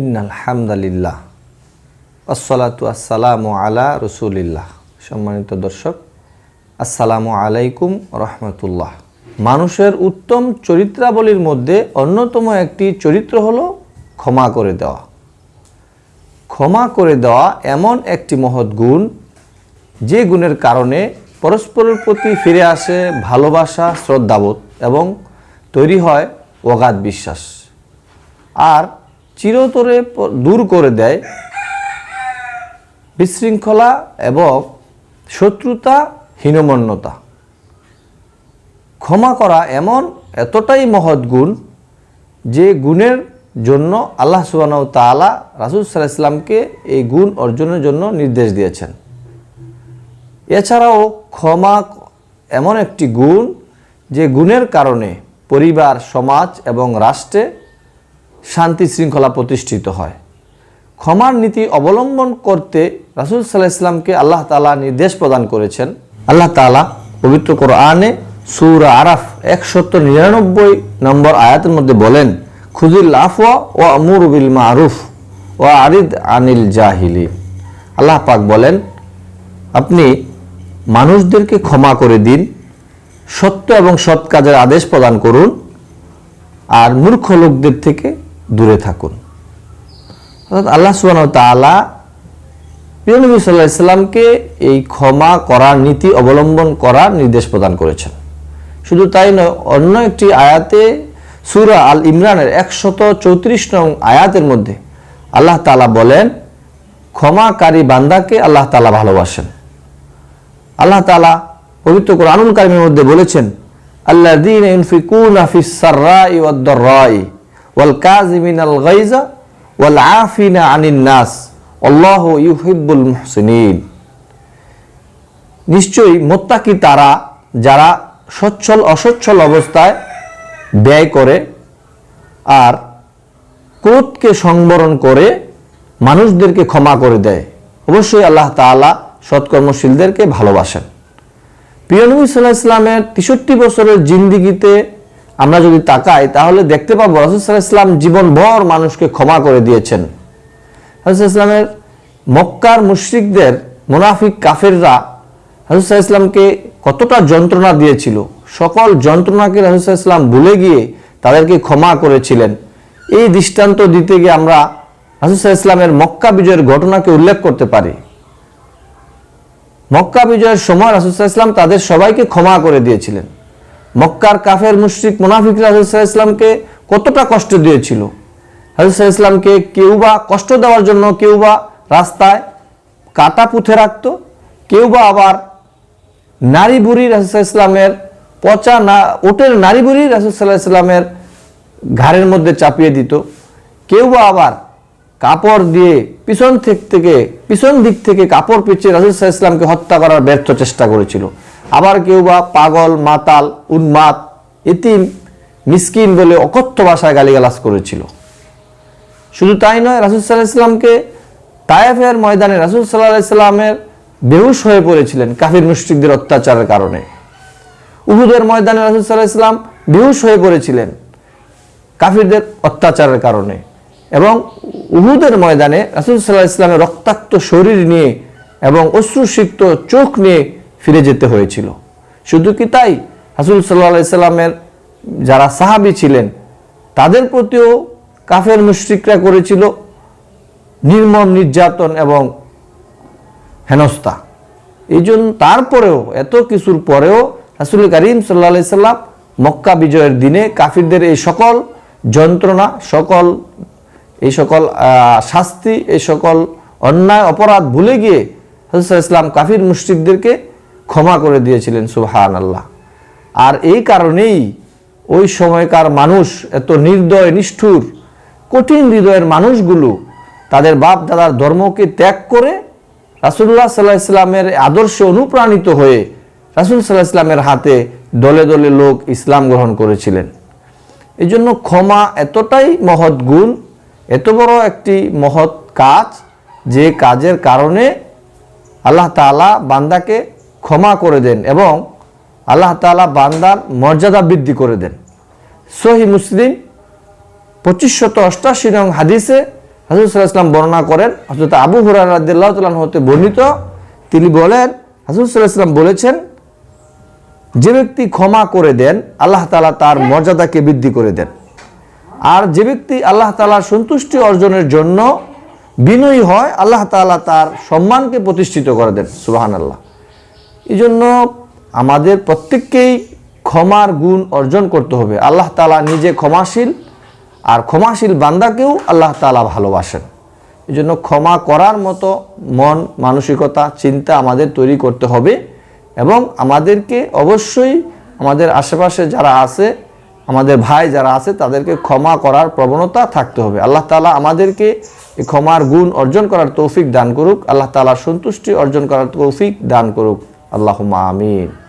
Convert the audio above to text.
ইন্নাল আসসালাতু আসসালামু আলা রসুলিল্লাহ। সম্মানিত দর্শক, আসসালামু আলাইকুম রহমতুল্লাহ। মানুষের উত্তম চরিত্রাবলীর মধ্যে অন্যতম একটি চরিত্র হল ক্ষমা করে দেওয়া। ক্ষমা করে দেওয়া এমন একটি মহৎ গুণ, যে গুণের কারণে পরস্পরের প্রতি ফিরে আসে ভালোবাসা, শ্রদ্ধাবোধ এবং তৈরি হয় অগাধ বিশ্বাস। আর চিরতরে দূর করে দেয়। বিশৃঙ্খলা এবং শত্রুতা, হীনমন্যতা। ক্ষমা করা এমন এতটাই মহৎ গুণ যে গুণের জন্য আল্লাহ সুবাহ তালা রাসুল সাল্লাহ ইসলামকে এই গুণ অর্জনের জন্য নির্দেশ দিয়েছেন। এছাড়াও ক্ষমা এমন একটি গুণ যে গুণের কারণে পরিবার, সমাজ এবং রাষ্ট্রে শান্তি শৃঙ্খলা প্রতিষ্ঠিত হয়। ক্ষমার নীতি অবলম্বন করতে রাসুল সাল্লাহ ইসলামকে আল্লাহ তালা নির্দেশ প্রদান করেছেন। আল্লাহ তালা পবিত্র কোরআনে সুরা আরাফ একশত নিরানব্বই নম্বর আয়াতের মধ্যে বলেন খুদিল আফওয়া ও আমুর বিল মারুফ ও আরিদ আনিল জাহিলি আল্লাহ পাক বলেন, আপনি মানুষদেরকে ক্ষমা করে দিন, সত্য এবং সৎ কাজের আদেশ প্রদান করুন, আর মূর্খ লোকদের থেকে দূরে থাকুন। অর্থাৎ আল্লাহ সুবাহ তালা প্রিয় নবী সাল্লাহ ইসলামকে এই ক্ষমা করার নীতি অবলম্বন করার নির্দেশ প্রদান করেছেন। শুধু তাই নয়, অন্য একটি আয়াতে সুরা আল ইমরানের একশত চৌত্রিশ নং আয়াতের মধ্যে আল্লাহ তালা বলেন, ক্ষমাকারী বান্দাকে আল্লাহ তালা ভালোবাসেন। আল্লাহ তালা পবিত্র কোরআনুল কারিমের মধ্যে বলেছেন আল্লাহ দিন ইনফিকুন আফিস সাররাই ওয়াদ-দাররাই ওয়াল কাযিমিনাল গাইজা ওয়াল আফিনা আনিন নাস। আল্লাহু ইউহিব্বুল মুহসিনিন। নিশ্চয়ই মোত্তাকি তারা যারা সচ্ছল অসচ্ছল অবস্থায় ব্যয় করে আর ক্রোধকে সংবরণ করে মানুষদেরকে ক্ষমা করে দেয়। অবশ্যই আল্লাহ তাআলা সৎকর্মশীলদেরকে ভালোবাসেন। প্রিয় নবী সাল্লাহ ইসলামের তেষট্টি বছরের জিন্দিগিতে আমরা যদি তাকাই, তাহলে দেখতে পাবো রাসুল ইসলাম জীবনভর মানুষকে ক্ষমা করে দিয়েছেন। রাসুল ইসলামের মক্কার মুশরিকদের, মুনাফিক কাফেররা রাসুল ইসলামকে কতটা যন্ত্রণা দিয়েছিল। সকল যন্ত্রণাকে রাসুল ইসলাম ভুলে গিয়ে তাদেরকে ক্ষমা করেছিলেন। এই দৃষ্টান্ত দিতে গিয়ে আমরা রাসুল ইসলামের মক্কা বিজয়ের ঘটনাকে উল্লেখ করতে পারি। মক্কা বিজয়ের সময় রাসুসাহ ইসলাম তাদের সবাইকে ক্ষমা করে দিয়েছিলেন। মক্কার কাফের মুশরিক মুনাফিক রাসুসাহ ইসলামকে কতটা কষ্ট দিয়েছিল? রাসুসাহ ইসলামকে কেউ বা কষ্ট দেওয়ার জন্য কেউ বা রাস্তায় কাটা পুঁথে রাখত কেউ বা আবার নারী বুড়ি রাসুসাহ ইসলামের পচা না, ওটের নারী বুড়ি রাসুসাল্লাহ ইসলামের ঘাড়ের মধ্যে চাপিয়ে দিত কেউ বা আবার কাপড় দিয়ে পিছন থেকে পিছন দিক থেকে কাপড় পিছিয়ে রাসুল সাল্লাহ ইসলামকে হত্যা করার ব্যর্থ চেষ্টা করেছিল। আবার কেউ বা পাগল, মাতাল, উন্মাদ এতিম মিসকিন বলে অকথ্য ভাষায় গালিগালাজ করেছিল। শুধু তাই নয়, রাসুল সাল্লাহ ইসলামকে তায়েফের ময়দানে রাসুল সাল্লাহ ইসলামের বেহুশ হয়ে পড়েছিলেন কাফির মুশরিকদের অত্যাচারের কারণে। উহুদের ময়দানে রাসুল সাল্লাহ ইসলাম বেহুশ হয়ে পড়েছিলেন কাফিরদের অত্যাচারের কারণে এবং উহুদের ময়দানে রাসুল সাল্লাহ ইসলামের রক্তাক্ত শরীর নিয়ে এবং অশ্রুসিক্ত চোখ নিয়ে ফিরে যেতে হয়েছিল। শুধু কি তাই? রাসুল সাল্লাহ ইসলামের যারা সাহাবি ছিলেন, তাদের প্রতিও কাফের মুশরিকরা করেছিল নির্মম নির্যাতন এবং হেনস্থা। এই জন্য তারপরেও, এত কিছুর পরেও রাসুল করিম সাল্লা সাল্লাম মক্কা বিজয়ের দিনে কাফিরদের এই সকল যন্ত্রণা, সকল, এই সকল শাস্তি, এই সকল অন্যায়, অপরাধ ভুলে গিয়ে হজরত ইসলাম কাফির মুশরিকদেরকে ক্ষমা করে দিয়েছিলেন সুহান আল্লাহ আর এই কারণেই ওই সময়কার মানুষ এত নির্দয়, নিষ্ঠুর, কঠিন হৃদয়ের মানুষগুলো তাদের বাপ দাদার ধর্মকে ত্যাগ করে রাসুল্লাহ সাল্লাহ ইসলামের আদর্শে অনুপ্রাণিত হয়ে রাসুল সাল্লাহ ইসলামের হাতে দলে দলে লোক ইসলাম গ্রহণ করেছিলেন। এই জন্য ক্ষমা এতটাই মহৎ গুণ, এত বড় একটি মহৎ কাজ যে কাজের কারণে আল্লাহ তাআলা বান্দাকে ক্ষমা করে দেন এবং আল্লাহ তাআলা বান্দার মর্যাদা বৃদ্ধি করে দেন। সহি মুসলিম পঁচিশশত অষ্টাশি নং হাদিসে হাজরত সাল্লাহ ইসলাম বর্ণনা করেন হজরত আবু তালান হতে বর্ণিত, তিনি বলেন হাজরত সাল্লাহ ইসলাম বলেছেন, যে ব্যক্তি ক্ষমা করে দেন, আল্লাহ তালা তার মর্যাদাকে বৃদ্ধি করে দেন। আর যে ব্যক্তি আল্লাহ তালার সন্তুষ্টি অর্জনের জন্য বিনয়ী হয়, আল্লাহ তাআলা তার সম্মানকে প্রতিষ্ঠিত করে দেন। সুবাহান আল্লাহ এই জন্য আমাদের প্রত্যেককেই ক্ষমার গুণ অর্জন করতে হবে। আল্লাহ তালা নিজে ক্ষমাশীল, আর ক্ষমাশীল বান্দাকেও আল্লাহ তালা ভালোবাসেন। এই জন্য ক্ষমা করার মতো মন, মানসিকতা, চিন্তা আমাদের তৈরি করতে হবে এবং আমাদেরকে অবশ্যই আমাদের আশেপাশে যারা আছে, আমাদের ভাই যারা আছে, তাদেরকে ক্ষমা করার প্রবণতা থাকতে হবে। আল্লাহ তালা আমাদেরকে ক্ষমার গুণ অর্জন করার তৌফিক দান করুক। আল্লাহ তালা সন্তুষ্টি অর্জন করার তৌফিক দান করুক। আল্লাহ আমিন।